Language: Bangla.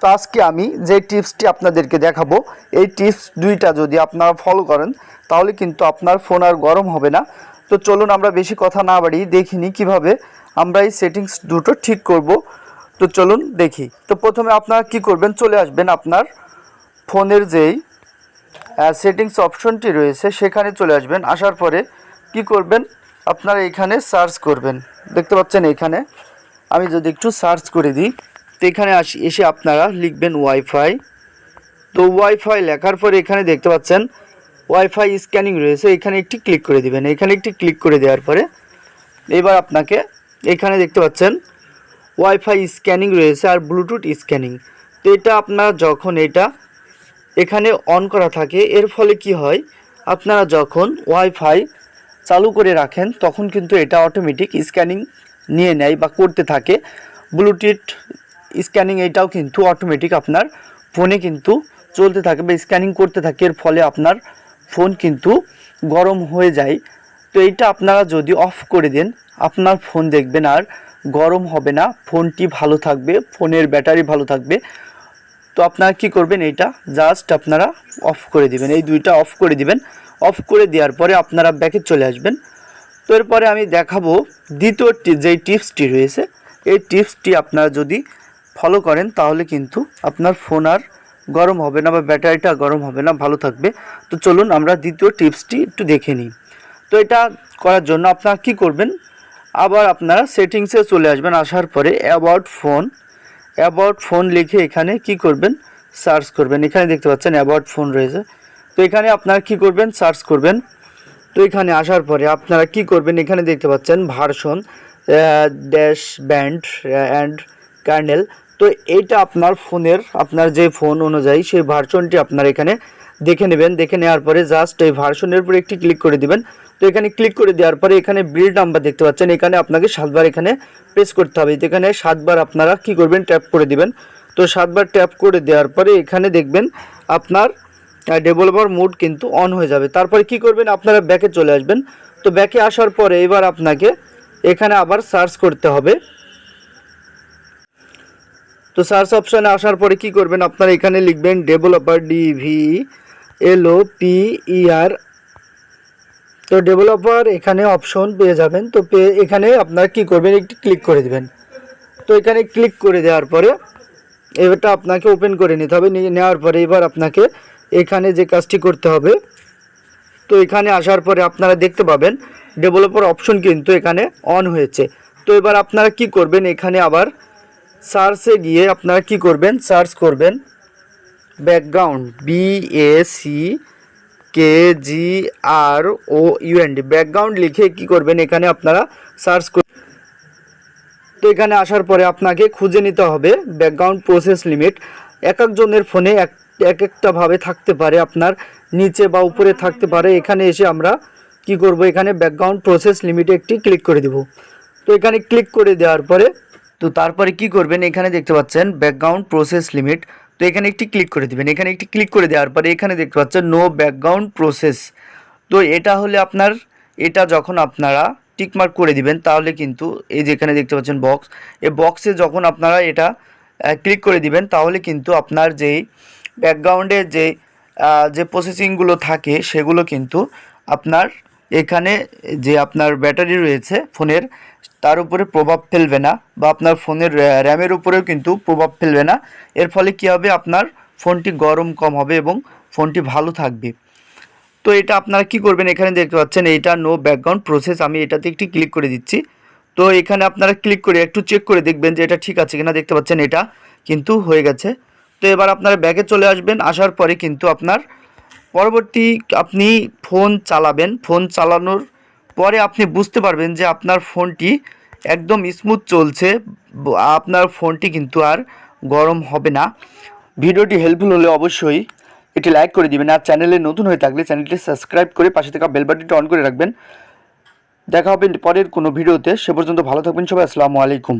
তো আজকে আমি যে টিপসটি আপনাদেরকে দেখাবো, এই টিপস দুইটা যদি আপনারা ফলো করেন, তাহলে কিন্তু আপনার ফোন আর গরম হবে না। তো চলুন আমরা বেশি কথা না বাড়ি দেখিনি কীভাবে আমরা এই সেটিংস দুটো ঠিক করব। তো চলুন দেখি। তো প্রথমে আপনারা কি করবেন, চলে আসবেন আপনার ফোনের যেই সেটিংস অপশনটি রয়েছে, সেখানে চলে আসবেন। আসার পরে কি করবেন, আপনারা এখানে সার্চ করবেন। দেখতে পাচ্ছেন এখানে। আমি যদি একটু সার্চ করে দিই। তো এখানে এসে আপনারা লিখবেন ওয়াইফাই। তো ওয়াইফাই লেখার পরে এখানে দেখতে পাচ্ছেন, ওয়াইফাই স্ক্যানিং রয়েছে। এখানে একটি ক্লিক করে দিবেন। এখানে একটি ক্লিক করে দেওয়ার পরে এবার আপনাকে এখানে দেখতে পাচ্ছেন, ওয়াইফাই স্ক্যানিং রয়েছে আর ব্লুটুথ স্ক্যানিং। তো এটা আপনারা যখন এটা এখানে অন করা থাকে, এর ফলে কি হয়, আপনারা যখন ওয়াইফাই চালু করে রাখেন, তখন কিন্তু এটা অটোমেটিক স্ক্যানিং নিয়ে নেয় বা করতে থাকে। ব্লুটুথ স্ক্যানিং এটাও কিন্তু অটোমেটিক আপনার ফোনে কিন্তু চলতে থাকে বা স্ক্যানিং করতে থাকে। এর ফলে আপনার ফোন কিন্তু গরম হয়ে যায়। তো এইটা আপনারা যদি অফ করে দেন, আপনার ফোন দেখবেন আর গরম হবে না। ফোনটি ভালো থাকবে ফোনের ব্যাটারি ভালো থাকবে। তো আপনারা কি করবেন এইটা? জাস্ট আপনারা অফ করে দিবেন। এই দুইটা অফ করে দিবেন। অফ করে দেওয়ার পরে আপনারা ব্যাকে চলে আসবেন। তো এরপরে আমি দেখাবো দ্বিতীয় যেই টিপসটি রয়েছে, এই টিপসটি আপনারা যদি ফলো করেন, তাহলে কিন্তু আপনার ফোন আর গরম হবে না বা ব্যাটারিটা গরম হবে না, ভালো থাকবে। তো চলুন আমরা দ্বিতীয় টিপসটি একটু দেখে নিই। তো এটা করার জন্য আপনারা কি করবেন? আবার আপনারা সেটিংসে চলে আসবেন, আসার পরে অ্যাবাউট ফোন অ্যাবাউট ফোন লিখে এখানে কি করবেন? সার্চ করবেন। এখানে দেখতে পাচ্ছেন অ্যাবাউট ফোন রয়েছে। তো এখানে আপনারা কি করবেন? সার্চ করবেন। তো এখানে আসার পরে আপনারা কি করবেন? এখানে দেখতে পাচ্ছেন version dash band and kernel তো এইটা আপনার ফোনের, আপনার যে ফোন অনুযায়ী সেই ভার্সনটি আপনার এখানে দেখে নেবেন। দেখে নেওয়ার পরে জাস্ট এই ভার্সনের উপরে একটি ক্লিক করে দিবেন। তো এখানে ক্লিক করে দেওয়ার পরে এখানে বিল্ড নাম্বার দেখতে পাচ্ছেন। এখানে আপনাকে সাতবার এখানে প্রেস করতে হবে। এখানে সাতবার আপনারা কি করবেন? ট্যাপ করে দিবেন। তো সাতবার ট্যাপ করে দেওয়ার পরে এখানে দেখবেন আপনার ডেভেলপার মোড কিন্তু অন হয়ে যাবে। তারপরে কি করবেন? আপনারা ব্যাকে চলে আসবেন। তো ব্যাকে আসার পরে এবার আপনাকে এখানে আবার সার্চ করতে হবে। তো সার্চ অপশানে আসার পরে কি করবেন? আপনারা এখানে লিখবেন developer DV LO P ER তো ডেভেলপার এখানে অপশন পেয়ে যাবেন। তো পেয়ে এখানে আপনারা কি করবেন? একটি ক্লিক করে দেবেন। তো এখানে ক্লিক করে দেওয়ার পরে এবারটা আপনাকে ওপেন করে নিতে হবে। নেওয়ার পরে এবার আপনাকে এখানে যে কাজটি করতে হবে, তো এখানে আসার পরে আপনারা দেখতে পাবেন ডেভেলপার অপশন কিন্তু এখানে অন হয়েছে। তো এবার আপনারা কি করবেন? এখানে আবার সার্চে গিয়ে আপনারা কি করবেন? সার্চ করবেন background B A C K G R O U N D background লিখে কি করবেন? এখানে আপনারা সার্চ করবেন তো এখানে আসার পরে আপনাকে খুঁজে নিতে হবে ব্যাকগ্রাউন্ড প্রসেস লিমিট। এক একজনের ফোনে এক এক একটাভাবে থাকতে পারে আপনার, নিচে বা উপরে থাকতে পারে। এখানে এসে আমরা কি করব? এখানে ব্যাকগ্রাউন্ড প্রসেস লিমিটে একটি ক্লিক করে দিব। তো এখানে ক্লিক করে দেওয়ার পরে তো তারপরে কি করবেন? এখানে দেখতে পাচ্ছেন ব্যাকগ্রাউন্ড প্রসেস লিমিট তো এখানে একটি ক্লিক করে দিবেন। এখানে একটি ক্লিক করে দেওয়ার পরে এখানে দেখতে পাচ্ছেন নো ব্যাকগ্রাউন্ড প্রসেস তো এটা হলে আপনার, এটা যখন আপনারা টিকমার্ক করে দিবেন, তাহলে কিন্তু এই যে এখানে দেখতে পাচ্ছেন বক্স এই বক্সে যখন আপনারা এটা ক্লিক করে দিবেন, তাহলে কিন্তু আপনার যেই ব্যাকগ্রাউন্ডে যে যে প্রসেসিংগুলো থাকে, সেগুলো কিন্তু আপনার এখানে যে আপনার ব্যাটারি রয়েছে ফোনের তার উপরে প্রভাব ফেলবে না বা আপনার ফোনের র্যামের উপরেও কিন্তু প্রভাব ফেলবে না। এর ফলে কী হবে? আপনার ফোনটি গরম কম হবে এবং ফোনটি ভালো থাকবে। তো এটা আপনারা কি করবেন? এখানে দেখতে পাচ্ছেন, এইটা নো ব্যাকগ্রাউন্ড প্রসেস আমি এটাতে একটি ক্লিক করে দিচ্ছি। তো এখানে আপনারা ক্লিক করে একটু চেক করে দেখবেন যে এটা ঠিক আছে কিনা। দেখতে পাচ্ছেন, এটা কিন্তু হয়ে গেছে। তো এবার আপনারা ব্যাগে চলে আসবেন, আসার পরে কিন্তু আপনার পরবর্তী আপনি ফোন চালাবেন। ফোন চালানোর পরে আপনি বুঝতে পারবেন যে আপনার ফোনটি একদম স্মুথ চলছে, আপনার ফোনটি কিন্তু আর গরম হবে না। ভিডিওটি হেল্পফুল হলে অবশ্যই এটি লাইক করে দিবেন আর চ্যানেলে নতুন হয়ে থাকলে চ্যানেলটি সাবস্ক্রাইব করে পাশে থাকা বাটনটি অন করে রাখবেন। দেখা হবে পরের কোনো ভিডিওতে, সে পর্যন্ত ভালো থাকবেন সবাই, আসসালামু আলাইকুম।